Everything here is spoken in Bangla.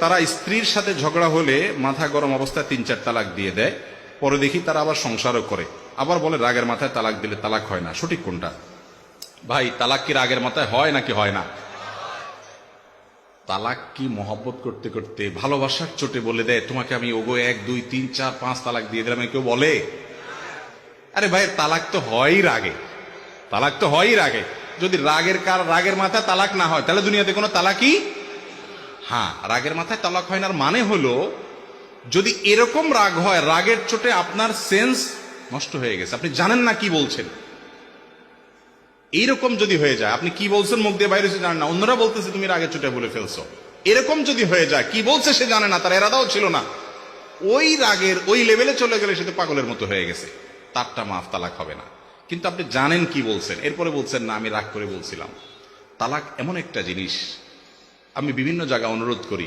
তারা স্ত্রীর সাথে ঝগড়া হলে মাথা গরম অবস্থায় তিন চার তালাক দিয়ে দেয়। পরে দেখি তারা আবার সংসারও করে। আবার বলে, রাগের মাথায় তালাক দিলে তালাক হয় না। সঠিক কোনটা? ভাই, তালাক কি রাগের মাথায় হয় নাকি হয় না? তালাক কি মহব্বত করতে করতে ভালোবাসার চোটে বলে দেয়? তোমাকে আমি ওগো এক, দুই, তিন, চার, পাঁচ তালাক দিয়ে দিলাম কেউ বলে? আরে ভাই, তালাক তো হয়ই রাগে। তালাক তো হয়ই রাগে। যদি রাগের কার, রাগের মাথায় তালাক না হয়, তাহলে দুনিয়াতে কোনো তালাকই হ্যাঁ রাগের মাথায় তালাক হয় না। মানে হলো, যদি এরকম রাগ হয়, রাগের চোটে আপনার সেন্স নষ্ট হয়ে গেছে। আপনি জানেন না কি বলছেন। এইরকম যদি হয়ে যায়, আপনি কি বলছেন মুখ দিয়ে বাইরে জানেন না। অন্যরা বলতেছে, তুমি রাগের চোটে বলে ফেলছো। এরকম যদি হয়ে যায়, কি বলছে সে জানে না, তার এরাদাও ছিল না। ওই রাগের, ওই লেভেলে চলে গেলে সে তো পাগলের মতো হয়ে গেছে। তারটা মাফ, তালাক হবে না। কিন্তু আপনি জানেন কি বলছেন। এরপরে বলছেন, না, আমি রাগ করে বলছিলাম। তালাক এমন একটা জিনিস আমি বিভিন্ন জায়গায় অনুরোধ করি